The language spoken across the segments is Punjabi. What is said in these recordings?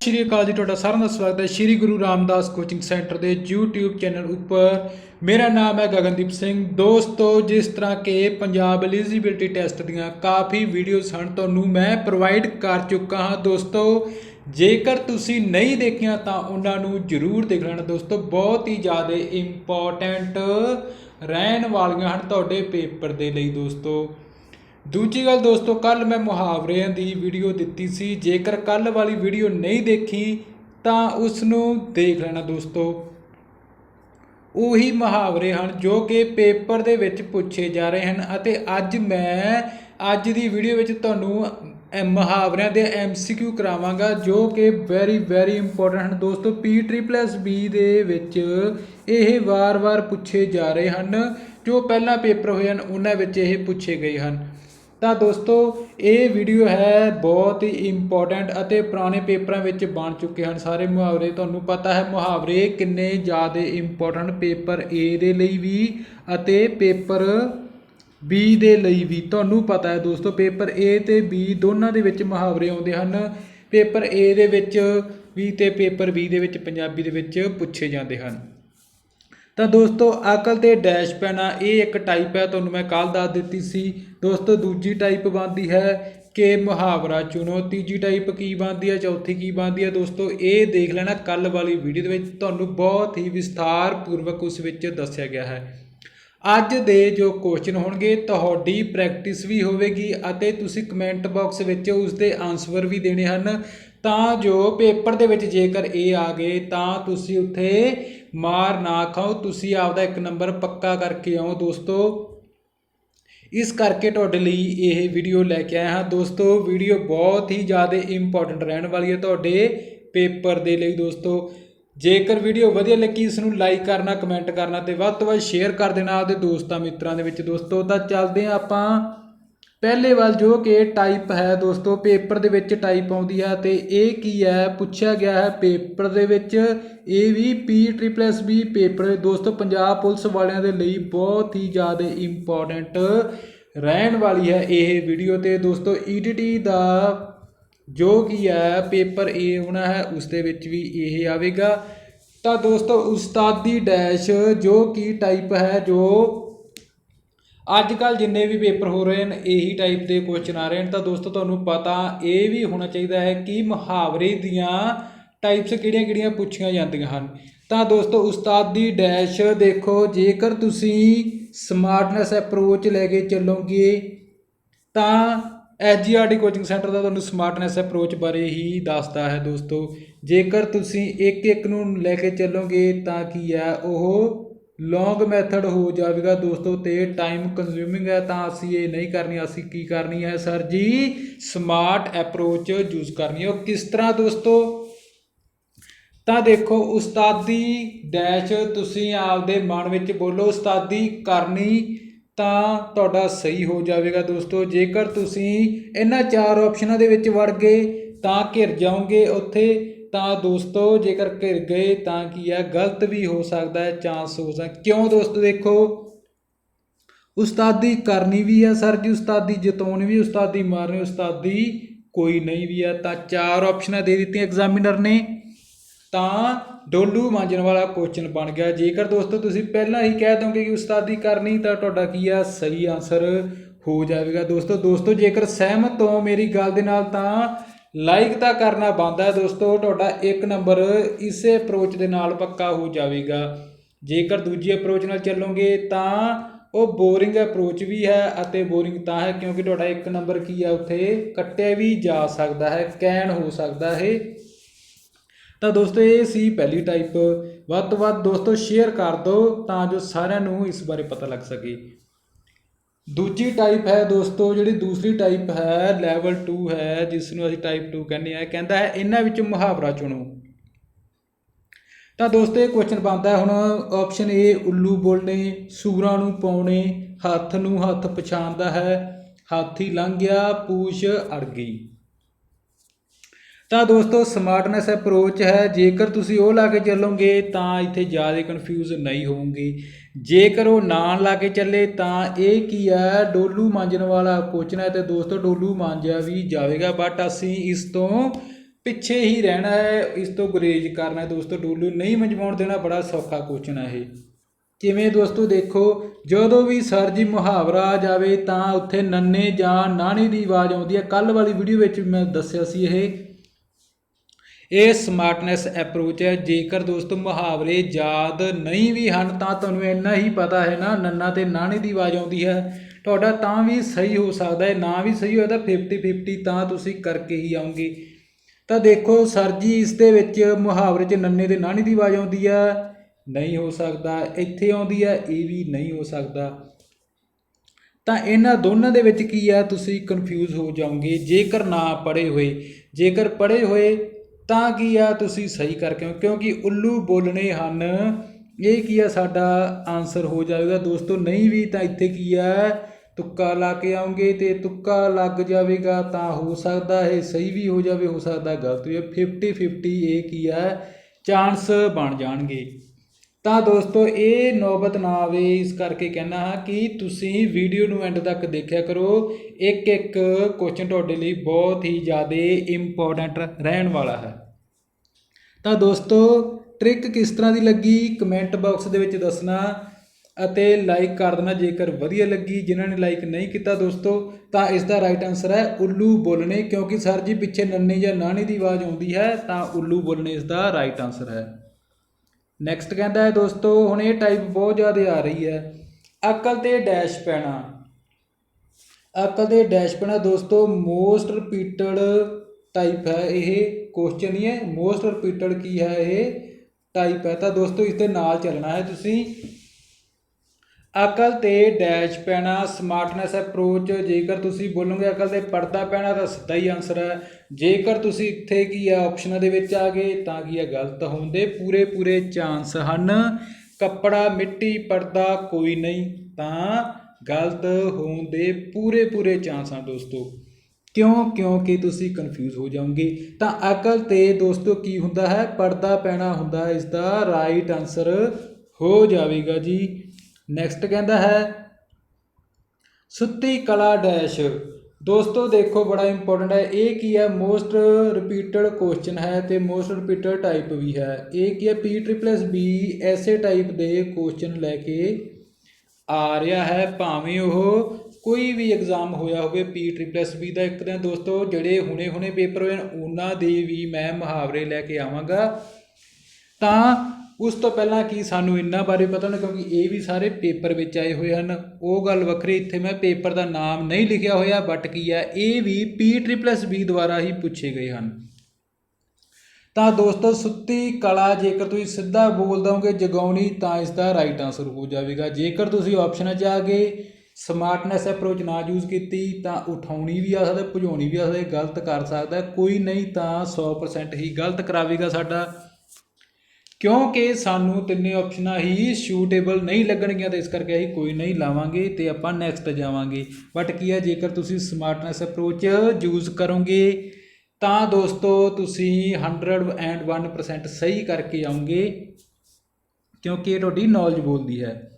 ਸ਼੍ਰੀ ਅਕਾਲ ਜੀ, ਤੁਹਾਡਾ ਸਾਰਿਆਂ ਦਾ ਸਵਾਗਤ ਹੈ ਸ਼੍ਰੀ ਗੁਰੂ ਰਾਮਦਾਸ ਕੋਚਿੰਗ ਸੈਂਟਰ ਦੇ YouTube ਚੈਨਲ ਉੱਪਰ। ਮੇਰਾ ਨਾਮ ਹੈ ਗਗਨਦੀਪ ਸਿੰਘ। ਦੋਸਤੋ, ਜਿਸ ਤਰ੍ਹਾਂ ਕਿ ਪੰਜਾਬ ਐਲੀਜੀਬਿਲਟੀ ਟੈਸਟ ਦੀਆਂ ਕਾਫੀ ਵੀਡੀਓਜ਼ ਹਨ, ਤੁਹਾਨੂੰ ਮੈਂ ਪ੍ਰੋਵਾਈਡ ਕਰ ਚੁੱਕਾ ਹਾਂ। ਦੋਸਤੋ, ਜੇਕਰ ਤੁਸੀਂ ਨਹੀਂ ਦੇਖੀਆਂ, ਤਾਂ ਉਹਨਾਂ ਨੂੰ ਜ਼ਰੂਰ ਦੇਖ ਲੈਣਾ। ਦੋਸਤੋ, ਬਹੁਤ ਹੀ ਜ਼ਿਆਦਾ ਇੰਪੋਰਟੈਂਟ ਰਹਿਣ ਵਾਲੀਆਂ ਹਨ ਤੁਹਾਡੇ ਪੇਪਰ ਦੇ ਲਈ ਦੋਸਤੋ। ਦੂਜੀ ਗੱਲ ਦੋਸਤੋ ਕੱਲ ਮੈਂ ਮੁਹਾਵਰਿਆਂ ਦੀ ਵੀਡੀਓ ਦਿੱਤੀ ਸੀ। ਜੇਕਰ ਕੱਲ ਵਾਲੀ ਵੀਡੀਓ ਨਹੀਂ ਦੇਖੀ, ਤਾਂ ਉਸ ਨੂੰ ਦੇਖ ਲੈਣਾ ਦੋਸਤੋ। ਉਹੀ ਮੁਹਾਵਰੇ ਹਨ ਜੋ ਕਿ ਪੇਪਰ ਦੇ ਵਿੱਚ ਪੁੱਛੇ ਜਾ ਰਹੇ ਹਨ ਅਤੇ ਅੱਜ ਮੈਂ, ਅੱਜ ਦੀ ਵੀਡੀਓ ਵਿੱਚ ਤੁਹਾਨੂੰ ਮੁਹਾਵਰਿਆਂ ਦੇ ਐਮਸੀਕਿਊ ਕਰਾਵਾਂਗਾ ਜੋ ਕਿ ਵੈਰੀ ਵੈਰੀ ਇੰਪੋਰਟੈਂਟ ਹਨ ਦੋਸਤੋ। ਪੀ ਟ੍ਰਿਪਲਸ ਬੀ ਦੇ ਵਿੱਚ ਇਹ ਵਾਰ-ਵਾਰ ਪੁੱਛੇ ਜਾ ਰਹੇ ਹਨ। ਜੋ ਪਹਿਲਾਂ ਪੇਪਰ ਹੋਏ ਹਨ, ਉਹਨਾਂ ਵਿੱਚ ਇਹ ਪੁੱਛੇ ਗਏ ਹਨ। ਤਾਂ ਦੋਸਤੋ, ਇਹ ਵੀਡੀਓ ਹੈ ਬਹੁਤ ਹੀ ਇੰਪੋਰਟੈਂਟ ਅਤੇ ਪੁਰਾਣੇ ਪੇਪਰਾਂ ਵਿੱਚ ਬਣ ਚੁੱਕੇ ਹਨ। ਸਾਰੇ ਮੁਹਾਵਰੇ ਤੁਹਾਨੂੰ ਪਤਾ ਹੈ, ਮੁਹਾਵਰੇ ਕਿੰਨੇ ਜ਼ਿਆਦਾ ਇੰਪੋਰਟੈਂਟ ਪੇਪਰ ਏ ਦੇ ਲਈ ਵੀ ਅਤੇ ਪੇਪਰ ਬੀ ਦੇ ਲਈ ਵੀ। ਤੁਹਾਨੂੰ ਪਤਾ ਹੈ ਦੋਸਤੋ, ਪੇਪਰ ਏ ਤੇ ਬੀ ਦੋਨਾਂ ਦੇ ਵਿੱਚ ਮੁਹਾਵਰੇ ਆਉਂਦੇ ਹਨ। ਪੇਪਰ ਏ ਦੇ ਵਿੱਚ ਵੀ ਤੇ ਪੇਪਰ B ਦੇ ਵਿੱਚ ਪੰਜਾਬੀ ਦੇ ਵਿੱਚ ਪੁੱਛੇ ਜਾਂਦੇ ਹਨ। ਤਾਂ ਦੋਸਤੋ, ਅਕਲ ਤੇ ਡੈਸ਼ ਪੈਣਾ ਇਹ ਇੱਕ ਟਾਈਪ ਹੈ ਤੁਹਾਨੂੰ ਮੈਂ ਕੱਲ ਦੱਸ ਦਿੱਤੀ ਸੀ। ਦੋਸਤੋ, ਦੂਜੀ ਟਾਈਪ ਬਣਦੀ ਹੈ ਕਿ ਮੁਹਾਵਰਾ ਚੁਣੋ। ਤੀਜੀ ਟਾਈਪ ਕੀ ਬਣਦੀ ਹੈ, ਚੌਥੀ ਕੀ ਬਣਦੀ ਹੈ? ਦੋਸਤੋ, ਇਹ ਦੇਖ ਲੈਣਾ ਕੱਲ ਵਾਲੀ ਵੀਡੀਓ ਦੇ ਵਿੱਚ। ਤੁਹਾਨੂੰ ਬਹੁਤ ਹੀ ਵਿਸਥਾਰ ਪੂਰਵਕ ਉਸ ਵਿੱਚ ਦੱਸਿਆ ਗਿਆ ਹੈ। ਅੱਜ ਦੇ ਜੋ ਕੁਐਸਚਨ ਹੋਣਗੇ, ਤੁਹਾਡੀ ਪ੍ਰੈਕਟਿਸ ਵੀ ਹੋਵੇਗੀ ਅਤੇ ਤੁਸੀਂ ਕਮੈਂਟ ਬਾਕਸ ਵਿੱਚ ਉਸ ਦੇ ਆਨਸਰ ਵੀ ਦੇਣੇ ਹਨ। ਤਾਂ ਜੋ ਪੇਪਰ ਦੇ ਵਿੱਚ ਜੇਕਰ ਇਹ ਆ ਗਏ, ਤਾਂ ਤੁਸੀਂ ਉੱਥੇ ਮਾਰ ਨਾ ਖਾਓ, ਤੁਸੀਂ ਆਪਦਾ ਇੱਕ ਨੰਬਰ ਪੱਕਾ ਕਰਕੇ ਆਓ ਦੋਸਤੋ। ਇਸ ਕਰਕੇ ਤੁਹਾਡੇ ਲਈ ਇਹ ਵੀਡੀਓ ਲੈ ਕੇ ਆਇਆ ਹਾਂ। ਦੋਸਤੋ ਵੀਡੀਓ ਬਹੁਤ ਹੀ ਜ਼ਿਆਦਾ ਇੰਪੋਰਟੈਂਟ ਰਹਿਣ ਵਾਲੀ ਹੈ ਤੁਹਾਡੇ ਪੇਪਰ ਦੇ ਲਈ ਦੋਸਤੋ। ਜੇਕਰ ਵੀਡੀਓ ਵਧੀਆ ਲੱਗੀ, ਇਸ ਨੂੰ ਲਾਈਕ ਕਰਨਾ ਕਮੈਂਟ ਕਰਨਾ ਤੇ ਵੱਧ ਤੋਂ ਵੱਧ ਸ਼ੇਅਰ ਕਰ ਦੇਣਾ ਆਪਦੇ ਦੋਸਤਾਂ ਮਿੱਤਰਾਂ ਦੇ ਵਿੱਚ। ਦੋਸਤੋ, ਤਾਂ ਚੱਲਦੇ ਹਾਂ ਆਪਾਂ ਪਹਿਲੇ ਵੱਲ ਜੋ ਕਿ ਟਾਈਪ ਹੈ ਦੋਸਤੋ ਪੇਪਰ ਦੇ ਵਿੱਚ ਟਾਈਪ ਆਉਂਦੀ ਹੈ ਤੇ ਇਹ ਕੀ ਹੈ? ਪੁੱਛਿਆ ਗਿਆ ਹੈ ਪੇਪਰ ਦੇ ਵਿੱਚ। ਇਹ ਵੀ ਪੀ ਟ੍ਰਿਪਲਸ ਬੀ ਪੇਪਰ ਦੋਸਤੋ, ਪੰਜਾਬ ਪੁਲਿਸ ਵਾਲਿਆਂ ਦੇ ਲਈ ਬਹੁਤ ਹੀ ਜ਼ਿਆਦਾ ਇੰਪੋਰਟੈਂਟ ਰਹਿਣ ਵਾਲੀ ਹੈ ਇਹ ਵੀਡੀਓ ਤੇ। ਦੋਸਤੋ ਈਟੀਟੀ ਦਾ ਜੋ ਕੀ ਹੈ ਪੇਪਰ ਏ ਹੋਣਾ ਹੈ, ਉਸ ਦੇ ਵਿੱਚ ਵੀ ਇਹ ਆਵੇਗਾ। ਤਾਂ ਦੋਸਤੋ, ਉਸਤਾਦੀ ਡੈਸ਼ ਜੋ ਕੀ ਟਾਈਪ ਹੈ, ਜੋ ਅੱਜ ਕੱਲ ਜਿੰਨੇ ਵੀ ਪੇਪਰ ਹੋ ਰਹੇ ਨੇ ਇਹੀ ਟਾਈਪ ਦੇ ਕੁਐਸਚਨ ਆ ਰਹੇ ਨੇ ਤਾਂ ਦੋਸਤੋ, ਤੁਹਾਨੂੰ ਪਤਾ ਇਹ ਵੀ ਹੋਣਾ ਚਾਹੀਦਾ ਹੈ ਕਿ ਮੁਹਾਵਰੇ ਦੀਆਂ ਟਾਈਪਸ ਕਿਹੜੀਆਂ-ਕਿਹੜੀਆਂ ਪੁੱਛੀਆਂ ਜਾਂਦੀਆਂ ਹਨ। ਤਾਂ ਦੋਸਤੋ, ਉਸਤਾਦ ਦੀ ਡੈਸ਼ ਦੇਖੋ, ਜੇਕਰ ਤੁਸੀਂ ਸਮਾਰਟਨੈਸ ਅਪਰੋਚ ਲੈ ਕੇ ਚੱਲੋਗੇ, ਤਾਂ ਐਜੀਆਰਡੀ ਕੋਚਿੰਗ ਸੈਂਟਰ ਦਾ ਤੁਹਾਨੂੰ ਸਮਾਰਟਨੈਸ ਅਪਰੋਚ ਬਾਰੇ ਹੀ ਦੱਸਦਾ ਹੈ ਦੋਸਤੋ। ਜੇਕਰ ਤੁਸੀਂ ਇੱਕ ਇੱਕ ਨੂੰ ਲੈ ਕੇ ਚੱਲੋਗੇ, ਤਾਂ ਕੀ ਹੈ ਉਹ ਲੌਂਗ ਮੈਥਡ ਹੋ ਜਾਵੇਗਾ ਦੋਸਤੋ ਤੇ ਟਾਈਮ ਕੰਜ਼ਿਊਮਿੰਗ ਹੈ ਤਾਂ ਅਸੀਂ ਇਹ ਨਹੀਂ ਕਰਨੀ, ਅਸੀਂ ਕੀ ਕਰਨੀ ਹੈ ਸਰ ਜੀ? ਸਮਾਰਟ ਅਪਰੋਚ ਯੂਜ਼ ਕਰਨੀ ਹੈ। ਉਹ ਕਿਸ ਤਰ੍ਹਾਂ ਦੋਸਤੋ? ਤਾਂ ਦੇਖੋ, ਉਸਤਾਦੀ ਡੈਸ਼ ਤੁਸੀਂ ਆਪਦੇ ਮਨ ਵਿੱਚ ਬੋਲੋ, ਉਸਤਾਦੀ ਕਰਨੀ ਤਾਂ ਤੁਹਾਡਾ ਸਹੀ ਹੋ ਜਾਵੇਗਾ ਦੋਸਤੋ। ਜੇਕਰ ਤੁਸੀਂ ਇਹਨਾਂ ਚਾਰ ਆਪਸ਼ਨਾਂ ਦੇ ਵਿੱਚ ਵੜ ਗਏ ਤਾਂ ਘਿਰ ਜਾਓਗੇ ਉੱਥੇ। ਤਾਂ ਦੋਸਤੋ, ਜੇਕਰ ਘਿਰ ਗਏ ਤਾਂ ਕੀ ਹੈ? ਗਲਤ ਵੀ ਹੋ ਸਕਦਾ ਹੈ, ਚਾਂਸ ਹੋ ਸਕਦਾ ਕਿਉਂ ਦੋਸਤੋ ਦੇਖੋ? ਉਸਤਾਦੀ ਕਰਨੀ ਵੀ ਹੈ ਸਰ ਜੀ, ਉਸਤਾਦੀ ਜਿਤਾਉਣੀ ਵੀ, ਉਸਤਾਦੀ ਮਾਰਨੀ, ਉਸਤਾਦੀ ਕੋਈ ਨਹੀਂ ਵੀ ਹੈ। ਤਾਂ ਚਾਰ ਆਪਸ਼ਨਾਂ ਦੇ ਦਿੱਤੀਆਂ ਐਗਜ਼ਾਮੀਨਰ ਨੇ। ਤਾਂ ਡੋਲੂ ਮਾਂਜਣ ਵਾਲਾ ਕੁਐਸਚਨ ਬਣ ਗਿਆ। ਜੇਕਰ ਦੋਸਤੋ ਤੁਸੀਂ ਪਹਿਲਾਂ ਹੀ ਕਹਿ ਦੋਗੇ ਕਿ ਉਸਤਾਦੀ ਕਰਨੀ, ਤਾਂ ਤੁਹਾਡਾ ਕੀ ਆ ਸਹੀ ਆਨਸਰ ਹੋ ਜਾਵੇਗਾ ਦੋਸਤੋ। ਦੋਸਤੋ, ਜੇਕਰ ਸਹਿਮਤ ਹੋ ਮੇਰੀ ਗੱਲ ਦੇ ਨਾਲ, ਤਾਂ ਲਾਈਕ ਤਾਂ ਕਰਨਾ ਬੰਦ ਹੈ ਦੋਸਤੋ, ਤੁਹਾਡਾ ਇੱਕ ਨੰਬਰ ਇਸੇ ਅਪਰੋਚ ਦੇ ਨਾਲ ਪੱਕਾ ਹੋ ਜਾਵੇਗਾ। ਜੇਕਰ ਦੂਜੀ ਅਪਰੋਚ ਨਾਲ ਚੱਲੋਗੇ ਤਾਂ ਉਹ ਬੋਰਿੰਗ ਅਪਰੋਚ ਵੀ ਹੈ ਅਤੇ ਬੋਰਿੰਗ ਤਾਂ ਹੈ, ਕਿਉਂਕਿ ਤੁਹਾਡਾ ਇੱਕ ਨੰਬਰ ਕੀ ਹੈ ਉੱਥੇ ਕੱਟਿਆ ਵੀ ਜਾ ਸਕਦਾ ਹੈ, ਕੈਨ ਹੋ ਸਕਦਾ ਹੈ। ਤਾਂ ਦੋਸਤੋ, ਇਹ ਸੀ ਪਹਿਲੀ ਟਾਈਪ ਵੱਧ ਤੋਂ ਵੱਧ ਦੋਸਤੋ ਸ਼ੇਅਰ ਕਰ ਦਿਓ ਤਾਂ ਜੋ ਸਾਰਿਆਂ ਨੂੰ ਇਸ ਬਾਰੇ ਪਤਾ ਲੱਗ ਸਕੇ। ਦੂਜੀ ਟਾਈਪ ਹੈ ਦੋਸਤੋ, ਜਿਹੜੀ ਦੂਸਰੀ ਟਾਈਪ ਹੈ ਲੈਵਲ 2 ਹੈ ਜਿਸ ਨੂੰ ਅਸੀਂ ਟਾਈਪ 2 ਕਹਿੰਦੇ ਆ ਕਹਿੰਦਾ ਹੈ, ਇਹਨਾਂ ਵਿੱਚ ਮੁਹਾਵਰਾ ਚੁਣੋ। ਤਾਂ ਦੋਸਤੋ, ਇਹ ਕੁਐਸਚਨ ਬਣਦਾ ਹੁਣ। ਆਪਸ਼ਨ ਏ ਉੱਲੂ ਬੋਲਣੇ, ਸੂਰਾਂ ਨੂੰ ਪਾਉਣੇ, ਹੱਥ ਨੂੰ ਹੱਥ ਪਛਾਣਦਾ ਹੈ, ਹਾਥੀ ਲੰਘ ਗਿਆ, ਪੂਛ ਅੜ ਗਈ। ਤਾਂ ਦੋਸਤੋ ਸਮਾਰਟਨੈਸ ਅਪਰੋਚ ਹੈ। ਜੇਕਰ ਤੁਸੀਂ ਉਹ ਲਾ ਕੇ ਚੱਲੋਗੇ, ਤਾਂ ਇੱਥੇ ਜ਼ਿਆਦਾ ਕਨਫਿਊਜ਼ ਨਹੀਂ ਹੋਵੋਗੇ। ਜੇਕਰ ਉਹ ਨਾ ਲਾ ਕੇ ਚੱਲੇ ਤਾਂ ਇਹ ਕੀ ਹੈ ਡੋਲੂ ਮਾਂਜਣ ਵਾਲਾ ਕੁਐਸਚਨ ਹੈ ਤੇ ਦੋਸਤੋ ਡੋਲੂ ਮਾਂਜਿਆ ਵੀ ਜਾਵੇਗਾ ਬਟ ਅਸੀਂ ਇਸ ਤੋਂ ਪਿੱਛੇ ਹੀ ਰਹਿਣਾ ਹੈ, ਇਸ ਤੋਂ ਗੁਰੇਜ਼ ਕਰਨਾ ਹੈ। ਦੋਸਤੋ ਡੋਲੂ ਨਹੀਂ ਮਜਵਾਉਣ ਦੇਣਾ, ਬੜਾ ਸੌਖਾ ਕੁਐਸਚਨ ਹੈ ਇਹ। ਕਿਵੇਂ ਦੋਸਤੋ ਦੇਖੋ, ਜਦੋਂ ਵੀ ਸਰ ਜੀ ਮੁਹਾਵਰਾ ਆ ਜਾਵੇ ਤਾਂ ਉੱਥੇ ਨੰਨੇ ਜਾਂ ਨਾਣੀ ਦੀ ਆਵਾਜ਼ ਆਉਂਦੀ ਹੈ। ਕੱਲ ਵਾਲੀ ਵੀਡੀਓ ਵਿੱਚ ਮੈਂ ਦੱਸਿਆ ਸੀ ਇਹ। ਇਹ ਸਮਾਰਟਨੈਸ ਅਪਰੋਚ ਹੈ। ਜੇਕਰ ਦੋਸਤੋ ਮੁਹਾਵਰੇ ਯਾਦ ਨਹੀਂ ਵੀ ਹਨ, ਤਾਂ ਤੁਹਾਨੂੰ ਇੰਨਾ ਹੀ ਪਤਾ ਹੈ ਨਾ, ਨੰਨਾ ਤੇ ਨਾਣੇ ਦੀ ਆਵਾਜ਼ ਆਉਂਦੀ ਹੈ। ਤੁਹਾਡਾ ਤਾਂ ਵੀ ਸਹੀ ਹੋ ਸਕਦਾ ਹੈ, ਨਾ ਵੀ ਸਹੀ ਹੋਇਆ ਤਾਂ 50 50 ਤਾਂ ਤੁਸੀਂ ਕਰਕੇ ਹੀ ਆਉਂਗੇ ਤਾਂ ਦੇਖੋ ਸਰ ਜੀ, ਇਸ ਦੇ ਵਿੱਚ ਮੁਹਾਵਰੇ 'ਚ ਨੰਨੇ ਤੇ ਨਾਣੀ ਦੀ ਆਵਾਜ਼ ਆਉਂਦੀ ਹੈ। ਨਹੀਂ ਹੋ ਸਕਦਾ, ਇੱਥੇ ਆਉਂਦੀ ਹੈ, ਇਹ ਵੀ ਨਹੀਂ ਹੋ ਸਕਦਾ। ਤਾਂ ਇਹਨਾਂ ਦੋਨਾਂ ਦੇ ਵਿੱਚ ਕੀ ਆ ਤੁਸੀਂ ਕਨਫਿਊਜ਼ ਹੋ ਜਾਓਗੇ। ਜੇਕਰ ਨਾ ਪੜ੍ਹੇ ਹੋਏ, ਜੇਕਰ ਪੜ੍ਹੇ ਹੋਏ ਤਾਂ ਕੀ ਆ ਤੁਸੀਂ ਸਹੀ ਕਰਕੇ ਕਿਉਂਕਿ ਉੱਲੂ ਬੋਲਣੇ ਹਨ। ਇਹ ਕੀ ਆ? ਸਾਡਾ ਆਨਸਰ ਹੋ ਜਾਵੇਗਾ। ਦੋਸਤੋ, ਨਹੀਂ ਵੀ ਤਾਂ ਇੱਥੇ ਕੀ ਆ? ਤੁੱਕਾ ਲਾ ਕੇ ਆਉਂਗੇ ਤੇ ਤੁੱਕਾ ਲੱਗ ਜਾਵੇਗਾ ਤਾਂ ਹੋ ਸਕਦਾ ਇਹ ਸਹੀ ਵੀ ਹੋ ਜਾਵੇ, ਹੋ ਸਕਦਾ ਗਲਤ ਵੀ 50 50 ਇਹ ਕੀ ਆ? ਚਾਂਸ ਬਣ ਜਾਣਗੇ। ਤਾਂ ਦੋਸਤੋ, ਇਹ ਨੌਬਤ ਨਾ ਆਵੇ, ਇਸ ਕਰਕੇ ਕਹਿਣਾ ਹਾਂ ਕਿ ਤੁਸੀਂ ਵੀਡੀਓ ਨੂੰ ਐਂਡ ਤੱਕ ਦੇਖਿਆ ਕਰੋ। ਇੱਕ ਇੱਕ ਕੁਐਸਚਨ ਤੁਹਾਡੇ ਲਈ ਬਹੁਤ ਹੀ ਜ਼ਿਆਦਾ ਇੰਪੋਰਟੈਂਟ ਰਹਿਣ ਵਾਲਾ ਹੈ। ਤਾਂ ਦੋਸਤੋ ਟ੍ਰਿਕ ਕਿਸ ਤਰ੍ਹਾਂ ਦੀ ਲੱਗੀ? ਕਮੈਂਟ ਬਾਕਸ ਦੇ ਵਿੱਚ ਦੱਸਣਾ ਅਤੇ ਲਾਈਕ ਕਰ ਦੇਣਾ, ਜੇਕਰ ਵਧੀਆ ਲੱਗੀ। ਜਿਨ੍ਹਾਂ ਨੇ ਲਾਈਕ ਨਹੀਂ ਕੀਤਾ ਦੋਸਤੋ, ਤਾਂ ਇਸ ਦਾ ਰਾਈਟ ਆਨਸਰ ਹੈ ਉੱਲੂ ਬੋਲਣੇ। ਕਿਉਂਕਿ ਸਰ ਜੀ, ਪਿੱਛੇ ਨੰਨੇ ਜਾਂ ਨਾਣੀ ਦੀ ਆਵਾਜ਼ ਆਉਂਦੀ ਹੈ, ਤਾਂ ਉੱਲੂ ਬੋਲਣੇ ਇਸ ਦਾ ਰਾਈਟ ਆਨਸਰ ਹੈ। ਨੈਕਸਟ ਕਹਿੰਦਾ ਹੈ ਦੋਸਤੋ, ਹੁਣ ਇਹ ਟਾਈਪ ਬਹੁਤ ਜ਼ਿਆਦਾ ਆ ਰਹੀ ਹੈ। ਅਕਲ ਤੇ ਡੈਸ਼ ਪੈਣਾ। ਅਕਲ ਤੇ ਡੈਸ਼ ਪੈਣਾ ਦੋਸਤੋ ਮੋਸਟ ਰਿਪੀਟਡ ਟਾਈਪ ਹੈ ਇਹ ਕੁਐਸਚਨ ਹੀ ਹੈ। ਮੋਸਟ ਰਿਪੀਟਡ ਕੀ ਹੈ ਇਹ ਟਾਈਪ ਹੈ। ਤਾਂ ਦੋਸਤੋ, ਇਸ ਦੇ ਨਾਲ ਚੱਲਣਾ ਹੈ ਤੁਸੀਂ। ਅਕਲ ਤੇ ਡੈਸ਼ ਪੈਣਾ ਸਮਾਰਟਨੈਸ ਅਪਰੋਚ ਜੇਕਰ ਤੁਸੀਂ ਬੋਲੋਗੇ ਅਕਲ ਤੇ ਪਰਦਾ ਪੈਣਾ, ਤਾਂ ਸਿੱਧਾ ਹੀ ਆਨਸਰ ਹੈ। ਜੇਕਰ ਤੁਸੀਂ ਇੱਥੇ ਕੀ ਆ ਆਪਸ਼ਨਾਂ ਦੇ ਵਿੱਚ ਆ ਗਏ, ਤਾਂ ਕੀ ਆ, ਗਲਤ ਹੋਣ ਦੇ ਪੂਰੇ ਪੂਰੇ ਚਾਂਸ ਹਨ। ਕੱਪੜਾ, ਮਿੱਟੀ, ਪਰਦਾ ਕੋਈ ਨਹੀਂ, ਤਾਂ ਗਲਤ ਹੋਣ ਦੇ ਪੂਰੇ ਪੂਰੇ ਚਾਂਸ ਹਨ ਦੋਸਤੋ। ਕਿਉਂ? ਕਿਉਂਕਿ ਤੁਸੀਂ ਕਨਫਿਊਜ਼ ਹੋ ਜਾਓਗੇ। ਤਾਂ ਅਕਲ ਤੇ ਦੋਸਤੋ ਕੀ ਹੁੰਦਾ ਹੈ? ਪਰਦਾ ਪੈਣਾ ਹੁੰਦਾ ਹੈ ਇਸ ਦਾ ਰਾਈਟ ਆਨਸਰ ਹੋ ਜਾਵੇਗਾ ਜੀ। ਨੈਕਸਟ ਕਹਿੰਦਾ ਹੈ, ਸੁੱਤੀ ਕਲਾ ਡੈਸ਼ ਦੋਸਤੋ, ਦੇਖੋ, ਬੜਾ ਇੰਪੋਰਟੈਂਟ ਹੈ। ਇਹ ਕੀ ਹੈ? ਮੋਸਟ ਰਿਪੀਟਡ ਕੁਐਸਚਨ ਹੈ ਤੇ ਮੋਸਟ ਰਿਪੀਟਡ ਟਾਈਪ ਵੀ ਹੈ। ਇਹ ਕੀ ਹੈ? ਪੀ ਟ੍ਰਿਪਲਸ ਬੀ ਐਸੇ ਟਾਈਪ ਦੇ ਕੁਐਸਚਨ ਲੈ ਕੇ ਆ ਰਿਹਾ ਹੈ। ਭਾਵੇਂ ਉਹ ਕੋਈ ਵੀ ਐਗਜ਼ਾਮ ਹੋਇਆ ਹੋਵੇ ਪੀ ਟ੍ਰਿਪਲਸ ਬੀ ਦਾ ਇੱਕ ਦਿਨ ਦੋਸਤੋ, ਜਿਹੜੇ ਹੁਣੇ ਹੁਣੇ ਪੇਪਰ ਹੋਏ ਨੇ, ਉਹਨਾਂ ਦੇ ਵੀ ਮੈਂ ਮੁਹਾਵਰੇ ਲੈ ਕੇ ਆਵਾਂਗਾ। ਤਾਂ ਉਸ ਤੋਂ ਪਹਿਲਾਂ ਕੀ ਸਾਨੂੰ ਇੰਨਾ ਬਾਰੇ ਪਤਾ ਨਾ ਕਿਉਂਕਿ ਇਹ ਵੀ ਸਾਰੇ ਪੇਪਰ ਵਿੱਚ ਆਏ ਹੋਏ ਹਨ। ਉਹ ਗੱਲ ਵੱਖਰੀ, ਇੱਥੇ ਮੈਂ ਪੇਪਰ ਦਾ ਨਾਮ ਨਹੀਂ ਲਿਖਿਆ ਹੋਇਆ ਬਟ ਕੀ ਹੈ, ਇਹ ਵੀ ਪੀ ਟ੍ਰਿਪਲਸ ਬੀ ਦੁਆਰਾ ਹੀ ਪੁੱਛੇ ਗਏ ਹਨ। ਤਾਂ ਦੋਸਤੋ, ਸੁੱਤੀ ਕਲਾ ਜੇਕਰ ਤੁਸੀਂ ਸਿੱਧਾ ਬੋਲ ਦੋਗੇ ਜਗਾਉਣੀ ਤਾਂ ਇਸ ਦਾ ਰਾਈਟ ਆਨਸਰ ਹੋ ਜਾਵੇਗਾ। ਜੇਕਰ ਤੁਸੀਂ ਆਪਸ਼ਨਾਂ 'ਚ ਆ ਗਏ ਸਮਾਰਟਨੈਸ ਅਪਰੋਚ ਨਾ ਯੂਜ਼ ਕੀਤੀ, ਤਾਂ ਉਠਾਉਣੀ ਵੀ ਆ ਸਕਦਾ, ਭਜਾਉਣੀ ਵੀ ਆ ਸਕਦਾ ਗਲਤ ਕਰ ਸਕਦਾ। ਕੋਈ ਨਹੀਂ ਤਾਂ 100% ਹੀ ਗਲਤ ਕਰਾਵੇਗਾ ਸਾਡਾ। ਕਿਉਂਕਿ ਸਾਨੂੰ ਤਿੰਨੇ ਆਪਸ਼ਨਾਂ ਹੀ ਸ਼ੂਟੇਬਲ ਨਹੀਂ ਲੱਗਣਗੀਆਂ ਤਾਂ ਇਸ ਕਰਕੇ ਅਸੀਂ ਕੋਈ ਨਹੀਂ ਲਾਵਾਂਗੇ ਤੇ ਆਪਾਂ ਨੈਕਸਟ ਜਾਵਾਂਗੇ। ਬਟ ਕੀ ਹੈ ਜੇਕਰ ਤੁਸੀਂ ਸਮਾਰਟਨੈਸ ਅਪਰੋਚ ਯੂਜ਼ ਕਰੋਗੇ, ਤਾਂ ਦੋਸਤੋ ਤੁਸੀਂ 101% ਸਹੀ ਕਰਕੇ ਆਉਂਗੇ ਕਿਉਂਕਿ ਇਹ ਤੁਹਾਡੀ ਨੌਲੇਜ ਬੋਲਦੀ ਹੈ।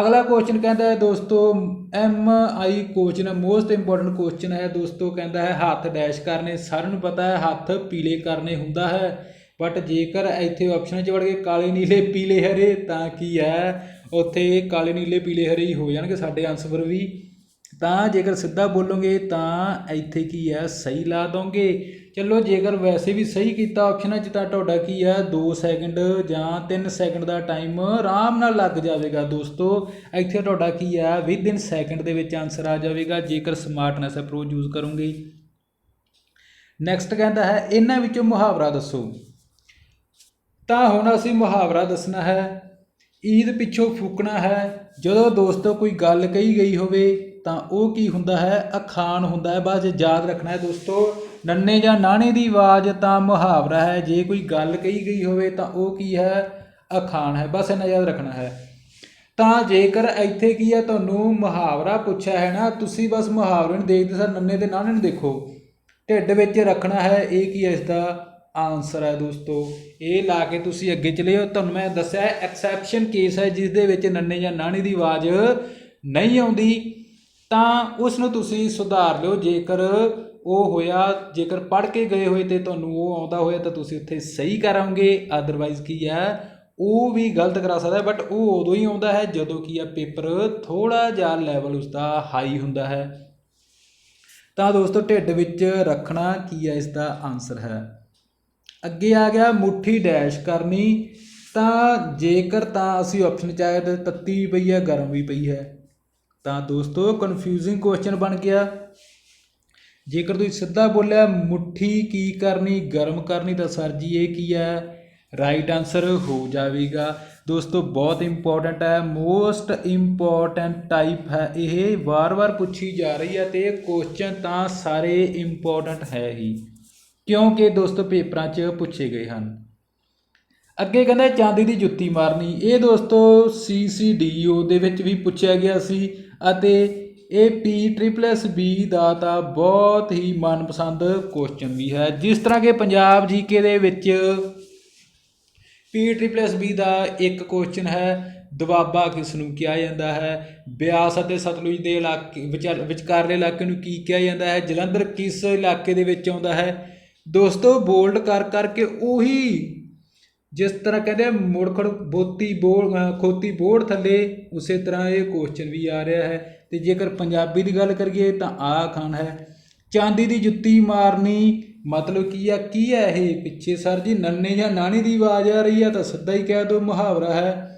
ਅਗਲਾ ਕੁਐਸਚਨ ਕਹਿੰਦਾ ਹੈ, ਦੋਸਤੋ M I question most important question ਹੈ। ਦੋਸਤੋ, ਕਹਿੰਦਾ ਹੈ, ਹੱਥ ਡੈਸ਼ ਕਰਨੇ, ਸਾਰਿਆਂ ਨੂੰ ਪਤਾ ਹੈ, ਹੱਥ ਪੀਲੇ ਕਰਨੇ ਹੁੰਦਾ ਹੈ। ਬਟ ਜੇਕਰ ਇੱਥੇ ਆਪਸ਼ਨ 'ਚ ਵੜ ਕੇ ਕਾਲੇ, ਨੀਲੇ, ਪੀਲੇ, ਹਰੇ, ਤਾਂ ਕੀ ਹੈ? ਉੱਥੇ ਕਾਲੇ, ਨੀਲੇ, ਪੀਲੇ, ਹਰੇ ਹੀ ਹੋ ਜਾਣਗੇ ਸਾਡੇ ਆਨਸਰ ਵੀ। ਤਾਂ ਜੇਕਰ ਸਿੱਧਾ ਬੋਲੋਗੇ, ਤਾਂ ਇੱਥੇ ਕੀ ਹੈ? ਸਹੀ ਲਾ ਦੋਗੇ। ਚਲੋ, ਜੇਕਰ ਵੈਸੇ ਵੀ ਸਹੀ ਕੀਤਾ ਆਪਸ਼ਨਾਂ 'ਚ ਤਾਂ ਤੁਹਾਡਾ ਕੀ ਹੈ? 2 ਸੈਕਿੰਡ ਜਾਂ 3 ਸੈਕਿੰਡ ਦਾ ਟਾਈਮ ਆਰਾਮ ਨਾਲ ਲੱਗ ਜਾਵੇਗਾ ਦੋਸਤੋ। ਇੱਥੇ ਤੁਹਾਡਾ ਕੀ ਹੈ? ਵਿਦ ਇਨ ਸੈਕਿੰਡ ਦੇ ਵਿੱਚ ਆਨਸਰ ਆ ਜਾਵੇਗਾ, ਜੇਕਰ ਸਮਾਰਟਨੈਸ ਅਪਰੋਚ ਯੂਜ਼ ਕਰੋਗੇ। ਨੈਕਸਟ ਕਹਿੰਦਾ ਹੈ, ਇਹਨਾਂ ਵਿੱਚੋਂ ਮੁਹਾਵਰਾ ਦੱਸੋ। ਤਾਂ ਹੁਣ ਅਸੀਂ ਮੁਹਾਵਰਾ ਦੱਸਣਾ ਹੈ, ਈਦ ਪਿੱਛੋਂ ਫੂਕਣਾ ਹੈ। ਜਦੋਂ ਦੋਸਤੋ ਕੋਈ ਗੱਲ ਕਹੀ ਗਈ ਹੋਵੇ ਤਾਂ ਉਹ ਕੀ ਹੁੰਦਾ ਹੈ? ਅਖਾਣ ਹੁੰਦਾ ਹੈ। ਬਸ ਯਾਦ ਰੱਖਣਾ ਹੈ ਦੋਸਤੋ, ਨੰਨੇ ਜਾਂ ਨਾਣੇ ਦੀ ਆਵਾਜ਼ ਤਾਂ ਮੁਹਾਵਰਾ ਹੈ। ਜੇ ਕੋਈ ਗੱਲ ਕਹੀ ਗਈ ਹੋਵੇ ਤਾਂ ਉਹ ਕੀ ਹੈ? ਅਖਾਣ ਹੈ। ਬਸ ਇਹਨਾਂ ਯਾਦ ਰੱਖਣਾ ਹੈ। ਤਾਂ ਜੇਕਰ ਇੱਥੇ ਕੀ ਹੈ? ਤੁਹਾਨੂੰ ਮੁਹਾਵਰਾ ਪੁੱਛਿਆ ਹੈ ਨਾ, ਤੁਸੀਂ ਬਸ ਮੁਹਾਵਰੇ ਨੂੰ ਦੇਖਦੇ ਸਰ ਨੰਨੇ ਤੇ ਨਾਣੇ ਨੂੰ ਦੇਖੋ। ਢਿੱਡ ਵਿੱਚ ਰੱਖਣਾ ਹੈ। ਇਹ ਕੀ ਹੈ ਇਸ ਦਾ ਆਨਸਰ ਹੈ ਦੋਸਤੋ। ਇਹ ਲਾ ਕੇ ਤੁਸੀਂ ਅੱਗੇ ਚਲੇ ਜਾਓ ਤੁਹਾਨੂੰ ਮੈਂ ਦੱਸਿਆ ਹੈ ਐਕਸੈਪਸ਼ਨ ਕੇਸ ਹੈ ਜਿਸ ਦੇ ਵਿੱਚ ਨੰਨੇ ਜਾਂ ਨਾਣੀ ਦੀ ਆਵਾਜ਼ ਨਹੀਂ ਆਉਂਦੀ। ਤਾਂ ਉਸ ਨੂੰ ਤੁਸੀਂ ਸੁਧਾਰ ਲਿਓ। ਜੇਕਰ ਉਹ ਹੋਇਆ, ਜੇਕਰ ਪੜ੍ਹ ਕੇ ਗਏ ਹੋਏ ਤੇ ਤੁਹਾਨੂੰ ਉਹ ਆਉਂਦਾ ਹੋਇਆ, ਤਾਂ ਤੁਸੀਂ ਉੱਥੇ ਸਹੀ ਕਰਾਂਗੇ। ਅਦਰਵਾਈਜ਼ ਕੀ ਹੈ, ਉਹ ਵੀ ਗਲਤ ਕਰਾ ਸਕਦਾ ਬਟ ਉਹ ਉਦੋਂ ਹੀ ਆਉਂਦਾ ਹੈ, ਜਦੋਂ ਕੀ ਹੈ, ਪੇਪਰ ਥੋੜਾ ਜਿਹਾ ਲੈਵਲ ਉਸਦਾ ਹਾਈ ਹੁੰਦਾ ਹੈ। ਤਾਂ ਦੋਸਤੋ, ਢਿੱਡ ਵਿੱਚ ਰੱਖਣਾ ਕੀ ਹੈ ਇਸ ਦਾ ਆਨਸਰ ਹੈ। ਅੱਗੇ ਆ ਗਿਆ ਮੁੱਠੀ ਡੈਸ਼ ਕਰਨੀ, ਤਾਂ ਜੇਕਰ ਤਾਂ ਅਸੀਂ ਆਪਸ਼ਨ ਚਾਹੇ ਤਾਂ ਤੱਤੀ ਵੀ ਪਈ ਹੈ, ਗਰਮ ਵੀ ਪਈ ਹੈ। ਤਾਂ ਦੋਸਤੋ ਕਨਫਿਊਜ਼ਿੰਗ ਕੁਐਸਚਨ ਬਣ ਗਿਆ। ਜੇਕਰ ਤੁਸੀਂ ਸਿੱਧਾ ਬੋਲਿਆ, ਮੁੱਠੀ ਕੀ ਕਰਨੀ, ਗਰਮ ਕਰਨੀ, ਤਾਂ ਸਰ ਜੀ ਇਹ ਕੀ ਹੈ? ਰਾਈਟ ਆਨਸਰ ਹੋ ਜਾਵੇਗਾ। ਦੋਸਤੋ, ਬਹੁਤ ਇੰਪੋਰਟੈਂਟ ਹੈ ਮੋਸਟ ਇੰਪੋਰਟੈਂਟ ਟਾਈਪ ਹੈ ਇਹ। ਵਾਰ-ਵਾਰ ਪੁੱਛੀ ਜਾ ਰਹੀ ਹੈ ਤੇ ਇਹ ਕੁਐਸਚਨ ਤਾਂ ਸਾਰੇ ਇੰਪੋਰਟੈਂਟ ਹੈ ਹੀ। ਕਿਉਂਕਿ ਦੋਸਤੋ ਪੇਪਰਾਂ 'ਚ ਪੁੱਛੇ ਗਏ ਹਨ। ਅੱਗੇ ਕਹਿੰਦਾ ਚਾਂਦੀ ਦੀ ਜੁੱਤੀ ਮਾਰਨੀ। ਇਹ ਦੋਸਤੋ CCDO ਦੇ ਵਿੱਚ ਵੀ ਪੁੱਛਿਆ ਗਿਆ ਸੀ ਅਤੇ ਇਹ ਪੀ ਟ੍ਰਿਪਲ ਐਸ ਬੀ ਦਾ ਤਾਂ ਬਹੁਤ ਹੀ ਮਨਪਸੰਦ ਕੁਐਸਚਨ ਵੀ ਹੈ। ਜਿਸ ਤਰ੍ਹਾਂ ਕਿ ਪੰਜਾਬ ਜੀਕੇ ਦੇ ਵਿੱਚ ਪੀ ਟ੍ਰਿਪਲ ਐਸ ਬੀ ਦਾ ਇੱਕ ਕੁਐਸਚਨ ਹੈ ਦੁਆਬਾ ਕਿਸ ਨੂੰ ਕਿਹਾ ਜਾਂਦਾ ਹੈ? ਬਿਆਸ ਅਤੇ ਸਤਲੁਜ ਦੇ ਇਲਾਕੇ ਵਿਚਾਰ- ਵਿਚਕਾਰਲੇ ਇਲਾਕੇ ਨੂੰ ਕੀ ਕਿਹਾ ਜਾਂਦਾ ਹੈ? ਜਲੰਧਰ ਕਿਸ ਇਲਾਕੇ ਦੇ ਵਿੱਚ ਆਉਂਦਾ ਹੈ? ਦੋਸਤੋ ਬੋਲਡ ਕਰ ਕਰਕੇ ਉਹੀ ਜਿਸ ਤਰ੍ਹਾਂ ਕਹਿੰਦੇ ਆ, ਮੁੜਖੜ ਬੋਤੀ ਬੋਲ ਖੋਤੀ ਬੋੜ ਥੱਲੇ ਉਸੇ ਤਰ੍ਹਾਂ ਇਹ ਕੁਐਸਚਨ ਵੀ ਆ ਰਿਹਾ ਹੈ। ਤੇ ਜੇਕਰ ਪੰਜਾਬੀ ਦੀ ਗੱਲ ਕਰੀਏ ਤਾਂ ਆ ਖਾਨ ਹੈ ਚਾਂਦੀ ਦੀ ਜੁੱਤੀ ਮਾਰਨੀ ਮਤਲਬ ਕੀ ਆ? ਕੀ ਹੈ ਇਹ? ਪਿੱਛੇ ਸਰ ਜੀ ਨੰਨੇ ਜਾਂ ਨਾਣੀ ਦੀ ਆਵਾਜ਼ ਆ ਰਹੀ ਆ ਤਾਂ ਸਿੱਧਾ ਹੀ ਕਹਿ ਦੋ ਮੁਹਾਵਰਾ ਹੈ।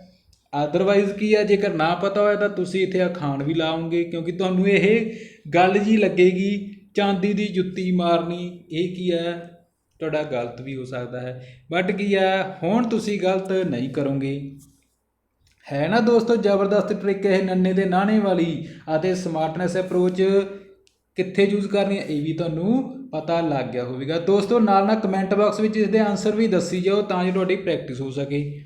ਅਦਰਵਾਈਜ਼ ਕੀ ਆ? ਜੇਕਰ ਨਾ ਪਤਾ ਹੋਇਆ ਤਾਂ ਤੁਸੀਂ ਇੱਥੇ ਅਖਾਣ ਵੀ ਲਾਓਗੇ ਕਿਉਂਕਿ ਤੁਹਾਨੂੰ ਇਹ ਗੱਲ ਜੀ ਲੱਗੇਗੀ ਚਾਂਦੀ ਦੀ ਜੁੱਤੀ ਮਾਰਨੀ, ਇਹ ਕੀ ਹੈ? ਤੁਹਾਡਾ ਗਲਤ ਵੀ ਹੋ ਸਕਦਾ ਹੈ। ਬਟ ਕੀ ਹੈ? ਹੁਣ ਤੁਸੀਂ ਗਲਤ ਨਹੀਂ ਕਰੋਗੇ। ਹੈ ਨਾ ਦੋਸਤੋ, ਜ਼ਬਰਦਸਤ ਟ੍ਰਿਕ ਇਹ ਨੰਨੇ ਦੇ ਨਾਣੇ ਵਾਲੀ ਅਤੇ ਸਮਾਰਟਨੈਸ ਅਪਰੋਚ ਕਿੱਥੇ ਯੂਜ਼ ਕਰਨੀ ਹੈ, ਇਹ ਵੀ ਤੁਹਾਨੂੰ ਪਤਾ ਲੱਗ ਗਿਆ ਹੋਵੇਗਾ। ਦੋਸਤੋ, ਨਾਲ ਨਾਲ ਕਮੈਂਟ ਬਾਕਸ ਵਿੱਚ ਇਸ ਦੇ ਆਨਸਰ ਵੀ ਦੱਸੀ ਜਾਓ ਤਾਂ ਜੋ ਤੁਹਾਡੀ ਪ੍ਰੈਕਟਿਸ ਹੋ ਸਕੇ।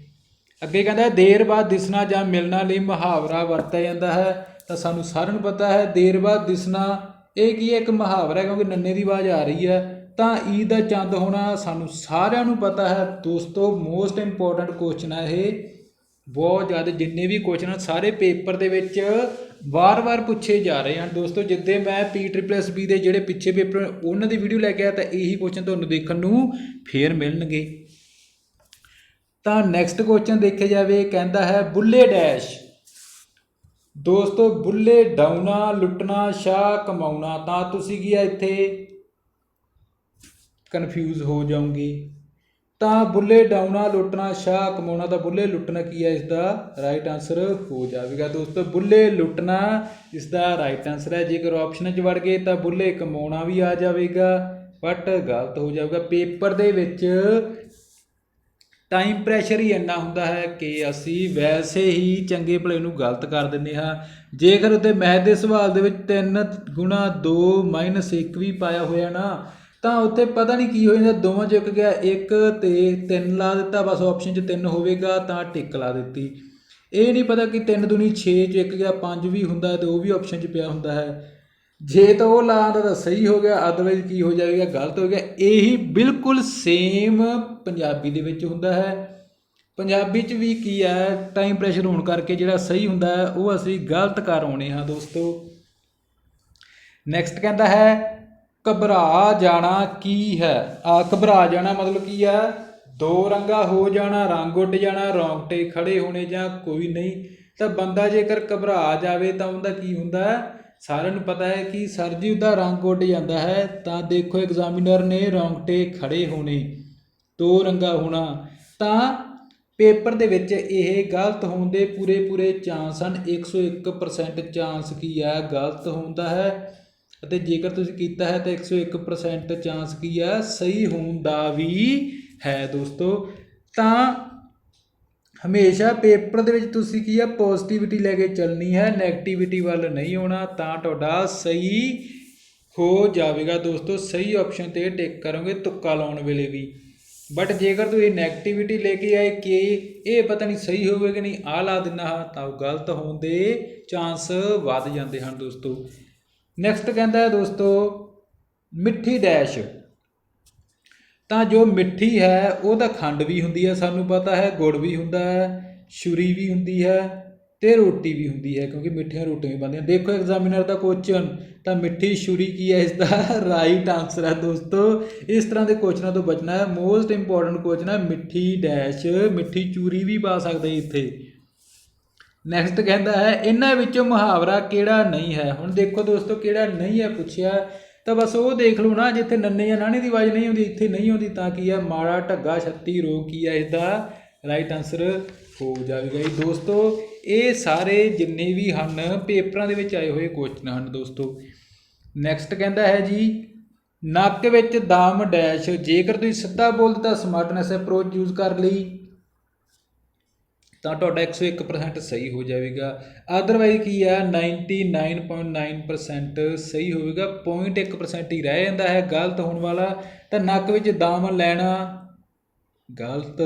ਅੱਗੇ ਕਹਿੰਦਾ ਦੇਰ ਬਾਅਦ ਦਿਸਣਾ ਜਾਂ ਮਿਲਣਾ ਲਈ ਮੁਹਾਵਰਾ ਵਰਤਿਆ ਜਾਂਦਾ ਹੈ। ਤਾਂ ਸਾਨੂੰ ਸਾਰਿਆਂ ਨੂੰ ਪਤਾ ਹੈ, ਦੇਰ ਬਾਅਦ ਦਿਸਣਾ ਇਹ ਕੀ ਹੈ? ਇੱਕ ਮੁਹਾਵਰਾ ਹੈ ਕਿਉਂਕਿ ਨੰਨੇ ਦੀ ਆਵਾਜ਼ ਆ ਰਹੀ ਹੈ। ਤਾਂ ਈਦ ਦਾ ਚੰਦ ਹੋਣਾ ਸਾਨੂੰ ਸਾਰਿਆਂ ਨੂੰ ਪਤਾ ਹੈ। ਦੋਸਤੋ ਮੋਸਟ ਇੰਪੋਰਟੈਂਟ ਕੁਐਸਚਨ ਹੈ ਇਹ। ਬਹੁਤ ਜ਼ਿਆਦਾ ਜਿੰਨੇ ਵੀ ਕੁਐਸਚਨ ਹਨ, ਸਾਰੇ ਪੇਪਰ ਦੇ ਵਿੱਚ ਵਾਰ-ਵਾਰ ਪੁੱਛੇ ਜਾ ਰਹੇ ਹਨ। ਦੋਸਤੋ, ਜਿੱਦੇ ਮੈਂ ਪੀ ਟ੍ਰਿਪਲ ਐਸ ਬੀ ਦੇ ਜਿਹੜੇ ਪਿੱਛੇ ਪੇਪਰ ਉਹਨਾਂ ਦੀ ਵੀਡੀਓ ਲੈ ਕੇ ਆਇਆ ਤਾਂ ਇਹੀ ਕੁਐਸਚਨ ਤੁਹਾਨੂੰ ਦੇਖਣ ਨੂੰ ਫੇਰ ਮਿਲਣਗੇ। ਤਾਂ ਨੈਕਸਟ ਕੁਐਸਚਨ ਦੇਖਿਆ ਜਾਵੇ, ਕਹਿੰਦਾ ਹੈ, ਬੁੱਲੇ ਡੈਸ਼ ਦੋਸਤੋ, ਬੁੱਲੇ ਡਾਉਣਾ, ਲੁੱਟਣਾ, ਸ਼ਾਹ ਕਮਾਉਣਾ, ਤਾਂ ਤੁਸੀਂ ਕੀ ਆ ਇੱਥੇ? ਕਨਫਿਊਜ਼ ਹੋ ਜਾਓਗੇ। ਤਾਂ ਬੁੱਲੇ ਡਾਉਣਾ, ਲੁੱਟਣਾ, ਸ਼ਾਹ ਕਮਾਉਣਾ, ਤਾਂ ਬੁੱਲੇ ਲੁੱਟਣਾ ਕੀ ਹੈ ਇਸ ਦਾ ਰਾਈਟ ਆਨਸਰ ਹੋ ਜਾਵੇਗਾ ਦੋਸਤੋ, ਬੁੱਲੇ ਲੁੱਟਣਾ ਇਸ ਦਾ ਰਾਈਟ ਆਨਸਰ ਹੈ। ਜੇਕਰ ਆਪਸ਼ਨ 'ਚ ਵੜ ਗਏ ਤਾਂ ਬੁੱਲੇ ਕਮਾਉਣਾ ਵੀ ਆ ਜਾਵੇਗਾ ਬਟ ਗਲਤ ਹੋ ਜਾਊਗਾ। ਪੇਪਰ ਦੇ ਵਿੱਚ ਟਾਈਮ ਪ੍ਰੈਸ਼ਰ ਹੀ ਇੰਨਾ ਹੁੰਦਾ ਹੈ ਕਿ ਅਸੀਂ ਵੈਸੇ ਹੀ ਚੰਗੇ ਭਲੇ ਨੂੰ ਗਲਤ ਕਰ ਦਿੰਦੇ ਹਾਂ। ਜੇਕਰ ਉੱਤੇ ਮੈਥ ਦੇ ਸਵਾਲ ਦੇ ਵਿੱਚ 3 ਗੁਣਾ 2 1 ਵੀ ਪਾਇਆ ਹੋਇਆ ਨਾ, ਤਾਂ ਉੱਥੇ ਪਤਾ ਨਹੀਂ ਕੀ ਹੋ ਜਾਂਦਾ, ਦੋਵਾਂ ਚ ਇੱਕ ਗਿਆ 1 ਤੇ 3 ਲਾ ਦਿੱਤਾ, ਬਸ ਆਪਸ਼ਨ ਚ 3 ਹੋਵੇਗਾ, ਤਾਂ ਟਿਕ ਲਾ ਦਿੱਤੀ। ਇਹ ਨਹੀਂ ਪਤਾ ਕਿ 3 ਦੁਨੀ 6 ਚ ਇੱਕ ਗਿਆ 5 ਵੀ ਹੁੰਦਾ ਤੇ ਉਹ ਵੀ ਆਪਸ਼ਨ ਚ ਪਿਆ ਹੁੰਦਾ ਹੈ। ਜੇ ਤਾਂ ਉਹ ਲਾਉਂਦਾ ਤਾਂ ਸਹੀ ਹੋ ਗਿਆ ਅਦਰਵਾਈਜ਼ ਕੀ ਹੋ ਜਾਵੇਗਾ, ਗਲਤ ਹੋ ਗਿਆ। ਇਹੀ ਬਿਲਕੁਲ ਸੇਮ ਪੰਜਾਬੀ ਦੇ ਵਿੱਚ ਹੁੰਦਾ ਹੈ। ਪੰਜਾਬੀ ਚ ਵੀ ਕੀ ਹੈ ਟਾਈਮ ਪ੍ਰੈਸ਼ਰ ਹੋਣ ਕਰਕੇ ਜਿਹੜਾ ਸਹੀ ਹੁੰਦਾ ਹੈ, ਉਹ ਅਸੀਂ ਗਲਤ ਕਰ ਆਉਣੇ ਹਾਂ ਦੋਸਤੋ। ਨੈਕਸਟ ਕਹਿੰਦਾ ਹੈ, ਘਬਰਾ ਜਾਣਾ ਕੀ ਹੈ? ਆ ਘਬਰਾ ਜਾਣਾ ਮਤਲਬ ਕੀ ਹੈ? ਦੋ ਰੰਗਾ ਹੋ ਜਾਣਾ, ਰੰਗ ਉੱਡ ਜਾਣਾ, ਰੌਂਗਟੇ ਖੜੇ ਹੋਣੇ ਜਾਂ ਕੋਈ ਨਹੀਂ। ਤਾਂ ਬੰਦਾ ਜੇਕਰ ਘਬਰਾ ਜਾਵੇ ਤਾਂ ਉਹਦਾ ਕੀ ਹੁੰਦਾ ਹੈ? ਸਾਰਿਆਂ ਨੂੰ ਪਤਾ ਹੈ ਕਿ ਸਰ ਜੀ ਉਹਦਾ ਰੰਗ ਉੱਡ ਜਾਂਦਾ ਹੈ, ਤਾਂ ਦੇਖੋ ਐਗਜ਼ਾਮੀਨਰ ਨੇ ਰੌਂਗਟੇ ਖੜੇ ਹੋਣੇ, ਦੋ ਰੰਗਾ ਹੋਣਾ, ਤਾਂ ਪੇਪਰ ਦੇ ਵਿੱਚ ਇਹ ਗਲਤ ਹੋਣ ਦੇ ਪੂਰੇ ਪੂਰੇ ਚਾਂਸ ਹਨ 101% ਚਾਂਸ ਕੀ ਹੈ ਗਲਤ ਹੁੰਦਾ ਹੈ, ਅਤੇ ਜੇਕਰ ਤੁਸੀਂ ਕੀਤਾ ਹੈ ਤਾਂ 101% ਚਾਂਸ ਕੀ ਹੈ ਸਹੀ ਹੋਣ ਦਾ ਵੀ ਹੈ ਦੋਸਤੋ, ਤਾਂ ਹਮੇਸ਼ਾ ਪੇਪਰ ਦੇ ਵਿੱਚ ਤੁਸੀਂ ਕੀ ਆ ਪੋਜ਼ਿਟਿਵਿਟੀ ਲੈ ਕੇ ਚੱਲਣੀ ਹੈ 네ਗੇਟਿਵਿਟੀ ਵੱਲ ਨਹੀਂ ਆਉਣਾ, ਤਾਂ ਤੁਹਾਡਾ ਸਹੀ ਹੋ ਜਾਵੇਗਾ ਦੋਸਤੋ, ਸਹੀ ਆਪਸ਼ਨ ਤੇ ਟਿਕ ਕਰੋਗੇ ਤੁੱਕਾ ਲਾਉਣ ਵੇਲੇ ਵੀ। ਬਟ ਜੇਕਰ ਤੁਸੀਂ 네ਗੇਟਿਵਿਟੀ ਲੈ ਕੇ ਆਏ ਕਿ ਇਹ ਪਤਾ ਨਹੀਂ ਸਹੀ ਹੋਵੇ ਕਿ ਨਹੀਂ ਆ ਲਾ ਦਿੰਨਾ ਹਾਂ, ਤਾਂ ਉਹ ਗਲਤ ਹੋਣ ਦੇ ਚਾਂਸ ਵੱਧ ਜਾਂਦੇ ਹਨ ਦੋਸਤੋ। ਨੈਕਸਟ ਕਹਿੰਦਾ ਹੈ ਦੋਸਤੋ, ਮਿੱਠੀ ਡੈਸ਼ ਤਾਂ ਜੋ ਮਿੱਠੀ ਹੈ, ਉਹਦਾ ਖੰਡ ਵੀ ਹੁੰਦੀ ਹੈ, ਸਾਨੂੰ ਪਤਾ ਹੈ, ਗੁੜ ਵੀ ਹੁੰਦਾ ਹੈ, ਛੁਰੀ ਵੀ ਹੁੰਦੀ ਹੈ ਅਤੇ ਰੋਟੀ ਵੀ ਹੁੰਦੀ ਹੈ, ਕਿਉਂਕਿ ਮਿੱਠੀਆਂ ਰੋਟੀਆਂ ਵੀ ਬਣਦੀਆਂ। ਦੇਖੋ ਐਗਜ਼ਾਮੀਨਰ ਦਾ ਕੁਐਸਚਨ ਤਾਂ ਮਿੱਠੀ ਛੁਰੀ ਕੀ ਹੈ ਇਸ ਦਾ ਰਾਈਟ ਆਨਸਰ ਹੈ ਦੋਸਤੋ, ਇਸ ਤਰ੍ਹਾਂ ਦੇ ਕੁਐਸਚਨਾਂ ਤੋਂ ਬਚਣਾ ਹੈ। ਮੋਸਟ ਇੰਪੋਰਟੈਂਟ ਕੁਐਸਚਨ ਹੈ, ਮਿੱਠੀ ਡੈਸ਼ ਮਿੱਠੀ ਚੂਰੀ ਵੀ ਪਾ ਸਕਦੇ ਇੱਥੇ। ਨੈਕਸਟ ਕਹਿੰਦਾ ਹੈ, ਇਹਨਾਂ ਵਿੱਚੋਂ ਮੁਹਾਵਰਾ ਕਿਹੜਾ ਨਹੀਂ ਹੈ? ਹੁਣ ਦੇਖੋ ਦੋਸਤੋ, ਕਿਹੜਾ ਨਹੀਂ ਹੈ ਪੁੱਛਿਆ। ਤਾਂ ਬਸ ਉਹ ਦੇਖ ਲਓ ਨਾ, ਜਿੱਥੇ ਨੰਨੇ ਜਾਂ ਨਾਣੇ ਦੀ ਆਵਾਜ਼ ਨਹੀਂ ਆਉਂਦੀ, ਇੱਥੇ ਨਹੀਂ ਆਉਂਦੀ, ਤਾਂ ਕੀ ਹੈ ਮਾੜਾ ਢੱਗਾ ਛੱਤੀ ਰੋਗ ਕੀ ਹੈ ਇਸਦਾ? ਰਾਈਟ ਆਨਸਰ ਹੋ ਜਾਵੇਗਾ। ਜੀ ਦੋਸਤੋ, ਇਹ ਸਾਰੇ ਜਿੰਨੇ ਵੀ ਹਨ, ਪੇਪਰਾਂ ਦੇ ਵਿੱਚ ਆਏ ਹੋਏ ਕੁਐਸਚਨ ਹਨ ਦੋਸਤੋ। ਨੈਕਸਟ ਕਹਿੰਦਾ ਹੈ ਜੀ, ਨੱਕ ਵਿੱਚ ਦਮ ਡੈਸ਼ ਜੇਕਰ ਤੁਸੀਂ ਸਿੱਧਾ ਬੋਲਦੇ ਤਾਂ ਸਮਾਰਟਨੈਸ ਅਪਰੋਚ ਯੂਜ਼ ਕਰ ਲਈ। ਤਾਂ ਤੁਹਾਡਾ 101% ਸਹੀ ਹੋ ਜਾਵੇਗਾ। ਅਦਰਵਾਈਜ਼ ਕੀ ਹੈ 99.9% ਸਹੀ ਹੋਵੇਗਾ 0.1% ਹੀ ਰਹਿ ਜਾਂਦਾ ਹੈ, ਗਲਤ ਹੋਣ ਵਾਲਾ। ਤਾਂ ਨੱਕ ਵਿੱਚ ਦਮ ਲੈਣਾ, ਗਲਤ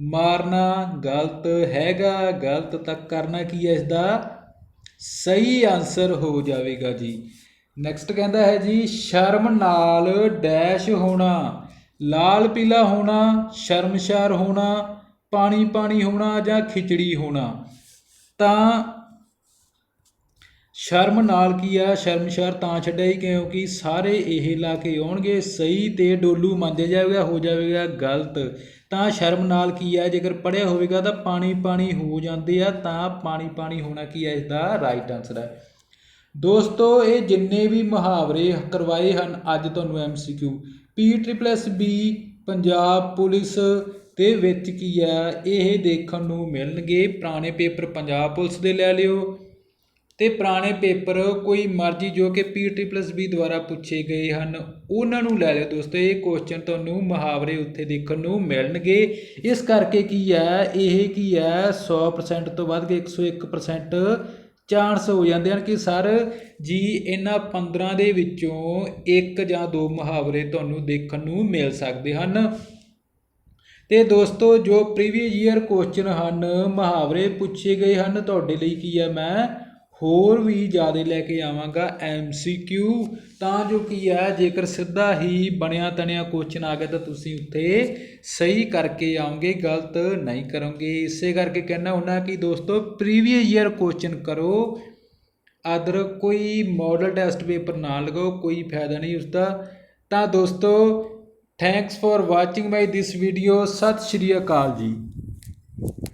ਮਾਰਨਾ, ਗਲਤ ਹੈਗਾ, ਗਲਤ ਤਾਂ ਕਰਨਾ ਕੀ ਹੈ ਇਸ ਦਾ ਸਹੀ ਆਨਸਰ ਹੋ ਜਾਵੇਗਾ ਜੀ। ਨੈਕਸਟ ਕਹਿੰਦਾ ਹੈ ਜੀ, ਸ਼ਰਮ ਨਾਲ ਡੈਸ਼ ਹੋਣਾ, ਲਾਲ ਪੀਲਾ ਹੋਣਾ, ਸ਼ਰਮਸ਼ਾਰ ਹੋਣਾ ਪਾਣੀ ਪਾਣੀ ਹੋਣਾ ਜਾਂ ਖਿਚੜੀ ਹੋਣਾ, ਤਾਂ ਸ਼ਰਮ ਨਾਲ ਕੀ ਆ? ਸ਼ਰਮਸ਼ਾਰ ਤਾਂ ਛੱਡਿਆ ਹੀ ਕਿਉਂਕਿ ਸਾਰੇ ਇਹ ਲਾ ਕੇ ਆਉਣਗੇ, ਸਹੀ ਤੇ ਡੋਲੂ ਮੰਨਿਆ ਜਾਵੇਗਾ, ਹੋ ਜਾਵੇਗਾ ਗਲਤ। ਤਾਂ ਸ਼ਰਮ ਨਾਲ ਕੀ ਆ? ਜੇਕਰ ਪੜਿਆ ਹੋਵੇਗਾ ਤਾਂ ਪਾਣੀ ਪਾਣੀ ਹੋ ਜਾਂਦੇ ਆ, ਤਾਂ ਪਾਣੀ ਪਾਣੀ ਹੋਣਾ ਕੀ ਹੈ ਇਸ ਦਾ ਰਾਈਟ ਆਨਸਰ ਹੈ ਦੋਸਤੋ, ਇਹ ਜਿੰਨੇ ਵੀ ਮੁਹਾਵਰੇ ਕਰਵਾਏ ਹਨ, ਅੱਜ ਤੁਹਾਨੂੰ MCQ P triple S B Punjab police ਦੇ ਵਿੱਚ ਕੀ ਆ? ਇਹ ਦੇਖਣ ਨੂੰ ਮਿਲਣਗੇ। ਪੁਰਾਣੇ ਪੇਪਰ ਪੰਜਾਬ ਪੁਲਿਸ ਦੇ ਲੈ ਲਿਓ। ਤੇ ਪੁਰਾਣੇ ਪੇਪਰ ਕੋਈ ਮਰਜ਼ੀ ਜੋ ਕਿ ਪੀ ਟ੍ਰਿਪਲ ਬੀ ਦੁਆਰਾ ਪੁੱਛੇ ਗਏ ਹਨ, ਉਹਨਾਂ ਨੂੰ ਲੈ ਲਿਓ ਦੋਸਤੋ। ਇਹ ਕੁਐਸਚਨ ਤੁਹਾਨੂੰ ਮੁਹਾਵਰੇ ਉੱਥੇ ਦੇਖਣ ਨੂੰ ਮਿਲਣਗੇ। ਇਸ ਕਰਕੇ ਕੀ ਹੈ ਇਹ ਕੀ ਹੈ 100% ਤੋਂ ਵੱਧ ਕੇ 101% ਚਾਂਸ ਹੋ ਜਾਂਦੇ ਹਨ ਕਿ ਸਰ ਜੀ ਇਹਨਾਂ 15 ਦੇ ਵਿੱਚੋਂ ਇੱਕ ਜਾਂ ਦੋ ਮੁਹਾਵਰੇ ਤੁਹਾਨੂੰ ਦੇਖਣ ਨੂੰ ਮਿਲ ਸਕਦੇ ਹਨ। ਤੇ ਦੋਸਤੋ, ਜੋ ਪ੍ਰੀਵੀਅਸ ਈਅਰ ਕੁਐਸਚਨ ਹਨ, ਮੁਹਾਵਰੇ ਪੁੱਛੇ ਗਏ ਹਨ, ਤੁਹਾਡੇ ਲਈ ਕੀ ਹੈ ਮੈਂ ਹੋਰ ਵੀ ਜ਼ਿਆਦਾ ਲੈ ਕੇ ਆਵਾਂਗਾ MCQ ਤਾਂ ਜੋ ਕੀ ਹੈ ਜੇਕਰ ਸਿੱਧਾ ਹੀ ਬਣਿਆ ਤਣਿਆ ਕੁਐਸਚਨ ਆ ਗਿਆ ਤਾਂ ਤੁਸੀਂ ਉੱਥੇ ਸਹੀ ਕਰਕੇ ਆਉਂਗੇ ਗਲਤ ਨਹੀਂ ਕਰੋਗੇ। ਇਸੇ ਕਰਕੇ ਕਹਿਣਾ ਹੁੰਦਾ ਕਿ ਦੋਸਤੋ ਪ੍ਰੀਵੀਅਸ ਈਅਰ ਕੁਐਸਚਨ ਕਰੋ। ਅਦਰ ਕੋਈ ਮਾਡਲ ਟੈਸਟ ਪੇਪਰ ਨਾ ਲਗਾਓ, ਕੋਈ ਫਾਇਦਾ ਨਹੀਂ ਉਸਦਾ। ਤਾਂ ਦੋਸਤੋ thanks for watching my this video ਸਤਿ ਸ਼੍ਰੀ ਅਕਾਲ ਜੀ